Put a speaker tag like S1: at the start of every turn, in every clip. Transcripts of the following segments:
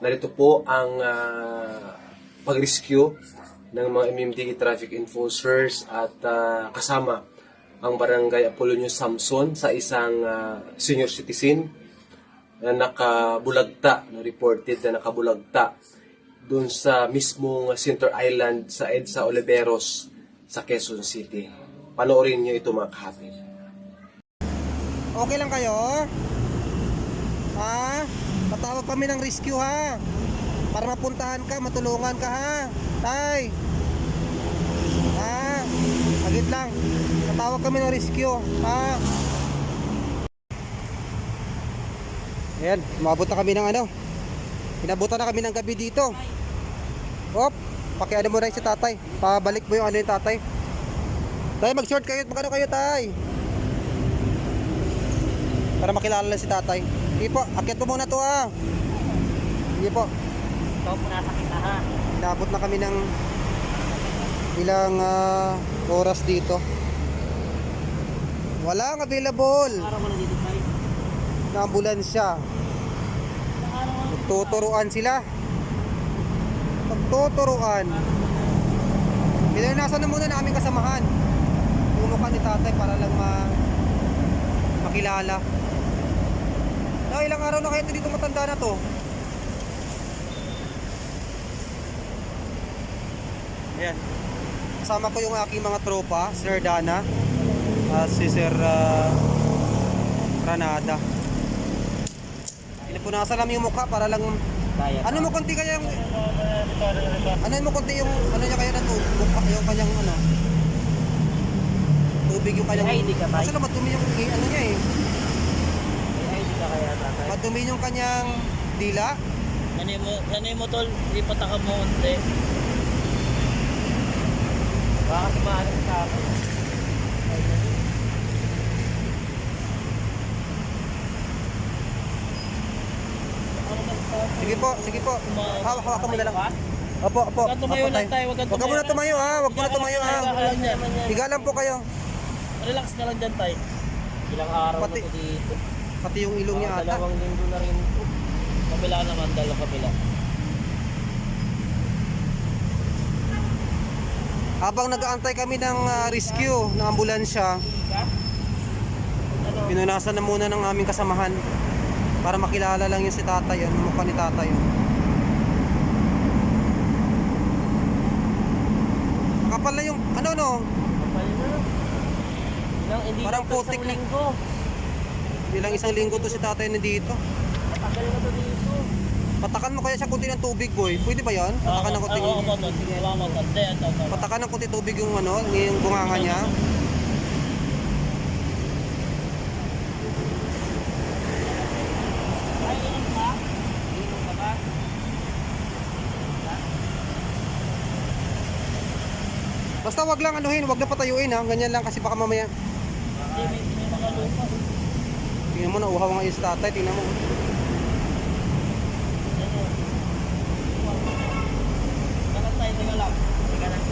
S1: narito po ang ah, pag-rescue ng mga MMDA traffic enforcers at ah, kasama ang barangay Apolonio Samson sa isang ah, senior citizen na nakabulagta, na reported na nakabulagta doon sa mismong Center Island sa EDSA Oliveros sa Quezon City. Panoorin niyo ito mga kahapin.
S2: Okay lang kayo? Ha? Patawag kami ng rescue ha. Para mapuntahan ka, matulungan ka ha. Tay. Ha? Agit lang. Patawag kami ng rescue. Ha? Ayan, umabot na kami ng ano. Pinabutan na kami ng gabi dito. Hop, pakiano mo na si tatay. Pabalik mo yung ano yung tatay. Tay, mag-short kayo. Magkano kayo, tay? Para makilala lang si tatay. Sige po, akyat mo muna to ha. Sige po.
S3: Ikaw po nasa kita ha.
S2: Inabot na kami ng ilang ah, oras dito. Walang available
S3: Araw mo na dito tayo.
S2: na ambulansya. Nagtuturuan sila. Nagtuturuan. Pinanasan na muna namin kasamahan. Yung mukha ni tatay para lang ma makilala. Na ilang araw na kayo dito matanda na to. Ayan. Kasama ko yung aking mga tropa, Sir Dana, at si Sir ah, Granada. Pinapunasan namin yung mukha para lang
S3: Kaya.
S2: ano mo konti kaya yung ano mo konti yung ano niya kaya na mukha yung kanyang ano tubig yung kanyang
S3: May ID ka ba?
S2: Kasi naman madumi yung ano niya eh
S3: Ay, hindi ka
S2: madumi yung kanyang dila
S3: Ano mo, ano mo tol? Lipat ka mo unti. Baka maano sa akin.
S2: sige po sige po hawak hawakan mo na lang opo opo
S3: Huwag tumayo lang tayo, huwag
S2: ka muna tumayo ha huwag muna tumayo ha
S3: Higa lang
S2: po kayo
S3: Relax ka lang dyan tayo. Ilang araw
S2: Pati-
S3: na po dito.
S2: Pati yung ilong niya ata
S3: Dalawang linggo na rin. Kabila naman, dalawang kabila.
S2: habang nag-aantay kami ng ah, rescue ng ambulansya pinunasan na muna ng aming kasamahan para makilala lang yung si tatay yung mukha ni tatay oh. kapal na yung ano no
S3: Kapal na. Ilang, hindi
S2: Parang putik na.
S3: linggo.
S2: Bilang isang linggo to si tatay na dito
S3: Matagal na to dito.
S2: patakan mo kaya siya kunti ng tubig boy pwede ba yan? patakan ng kunti
S3: Oo, oo, oo, ito.
S2: patakan ng kunti tubig yung ano yung bunganga niya basta wag lang anuhin wag na patayuin ha ganyan lang kasi baka mamaya
S3: Hindi, mga lupa.
S2: Tingnan mo na uhaw nga si tatay tingnan mo
S3: tayo, teka lang.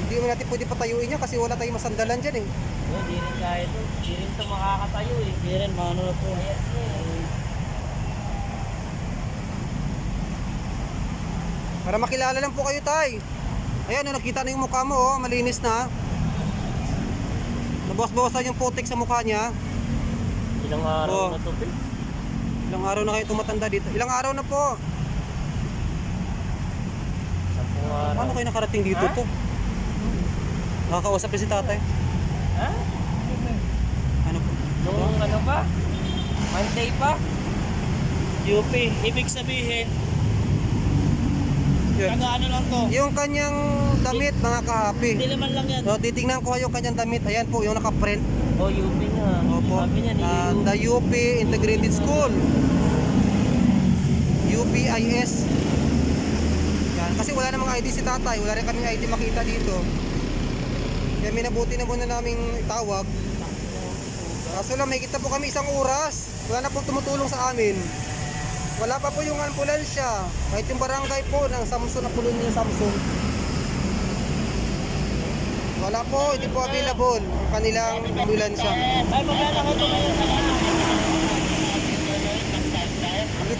S2: Hindi mo natin pwede patayuin niya kasi wala tayong masandalan dyan eh
S3: Oh, di rin kaya ito. Di rin ito makakatayo eh. Di rin, maano na eh.
S2: Para makilala lang po kayo, tay. Ayan, nakita na yung mukha mo, oh. Malinis na. Nabawas-bawasan yung putik sa mukha niya.
S3: Ilang araw
S2: Oh.
S3: na to, Pil?
S2: Ilang araw na kayo tumatanda dito. Ilang araw na po.
S3: Sampung araw.
S2: Paano kayo nakarating dito
S3: Ha?
S2: to? Nakakausap niya si tatay.
S3: Ha?
S2: Ano po?
S3: Nung ano pa? Monday pa? UP. Ibig sabihin,
S2: Yun.
S3: taga ano lang to?
S2: Yung kanyang damit, mga kahapi.
S3: Hindi naman lang yan.
S2: So, titingnan ko yung kanyang damit. Ayan po, yung naka-print.
S3: Oh, UP nga.
S2: Opo.
S3: Sabi niya, ni
S2: Ah, the UP Integrated School. UPIS. Yan. Kasi wala namang ID si tatay. Wala rin kaming ID makita dito. Kaya minabuti na muna naming tawag. Kaso lang, may kita po kami isang oras. Wala na pong tumutulong sa amin. Wala pa po yung ambulansya. Kahit yung barangay po ng Samson, napulon niya Samson. Wala po, hindi po available ang kanilang ambulansya.
S3: Tumayo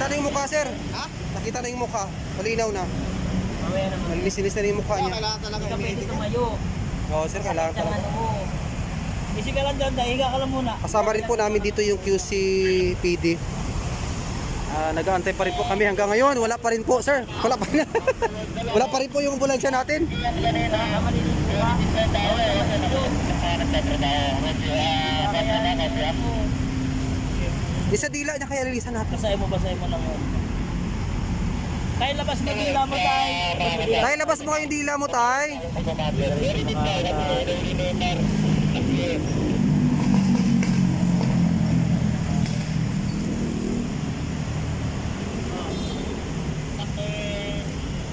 S3: sa ano?
S2: mukha, sir. Ha? Nakita na yung mukha. Malinaw na.
S3: Mamaya naman.
S2: Malinis-linis na yung mukha niya.
S3: Hindi ka pwede tumayo.
S2: Oo, sir, kailangan talaga.
S3: ano. Isi ka lang dyan, higa ka lang muna.
S2: Kasama rin po namin dito yung QC PD. Ah, nag-aantay pa rin po kami hanggang ngayon. Wala pa rin po, sir. Wala pa rin. Wala pa rin po yung ambulansya natin. Isa dila niya kaya lilisan natin.
S3: Basahin mo, basahin mo lang mo. Tayo labas mo dila mo tayo. Labas mo dila.
S2: Tay, labas mo kayong dila mo, tay.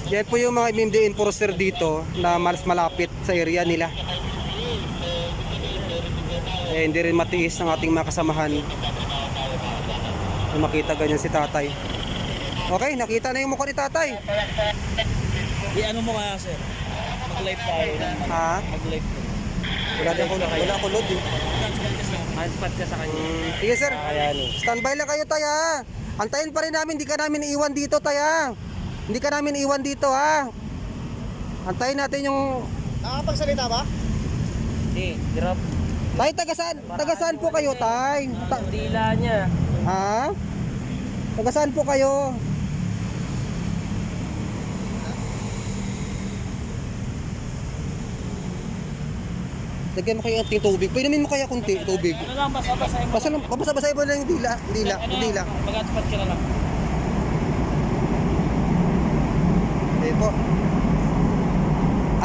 S2: Yan po yung mga MMD enforcer dito na mas malapit sa area nila. Eh, hindi rin matiis ng ating mga kasamahan na makita ganyan si tatay. Okay, nakita na yung mukha ni tatay.
S3: I-ano mo kaya sir? Mag-live tayo.
S2: Ha?
S3: Mag-live.
S2: Wala din ako, wala ako load eh.
S3: Handspot ka sa kanya.
S2: Mm, sige sir, standby lang kayo tayo ha. Antayin pa rin namin, hindi ka namin iwan dito tayo. Hindi ka namin iwan dito ha. Antayin natin yung...
S4: Nakapagsalita ba?
S3: Hindi, hirap.
S2: Tay, tagasaan, tagasaan po kayo tay. Ta-
S3: dila niya.
S2: ha? Tagasaan po kayo. Lagyan mo kayo ng tubig. Painumin mo kaya kunti tubig.
S3: Ano lang, basa-basahin mo.
S2: Basta lang, babasa-basahin mo lang yung dila, dila, dila.
S3: Mag-handspot ka na lang.
S2: Po.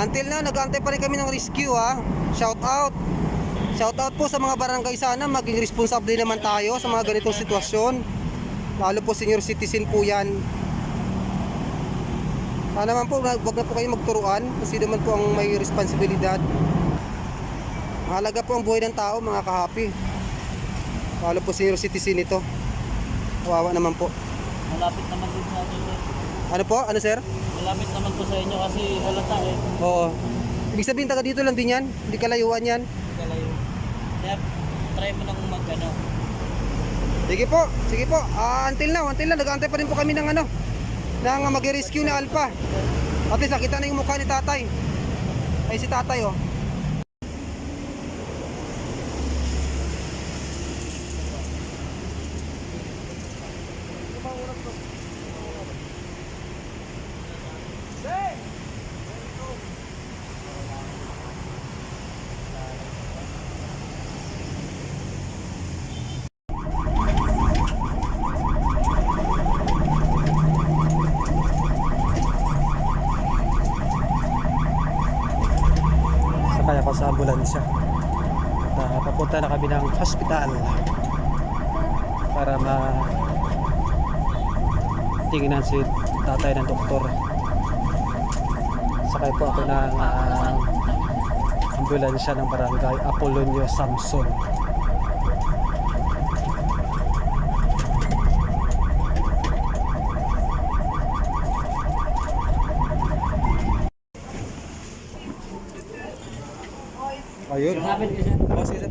S2: Until na, nag-antay pa rin kami ng rescue ha. Shout out. Shout out po sa mga barangay sana, maging responsable naman tayo sa mga ganitong sitwasyon. Lalo po senior citizen po yan. Sana naman po, wag na po kayo magturuan kasi naman po ang may responsibilidad. Mahalaga po ang buhay ng tao mga kahapi. Lalo po senior citizen ito. Kawawa naman po.
S3: Malapit naman din sa atin.
S2: Ano po? Ano sir?
S3: Malapit naman po sa inyo kasi halata eh.
S2: Oo. Ibig sabihin taga dito lang din yan? Hindi kalayuan yan?
S3: Hindi ka layo. Kaya try mo nang mag ano.
S2: Sige po, sige po. Ah, until now, until now, nag-aantay pa rin po kami ng ano, ng mag-rescue na Alpha. At least nakita na yung mukha ni tatay. Ay si tatay oh. Sakay ambulansya. At ah, papunta na kami ng hospital para ma tingnan si tatay ng doktor. Sakay po ako ng ah, ambulansya ng barangay Apolonio Samson. Ayun.
S3: Malapit ka siya.
S2: Oh, sige, sir.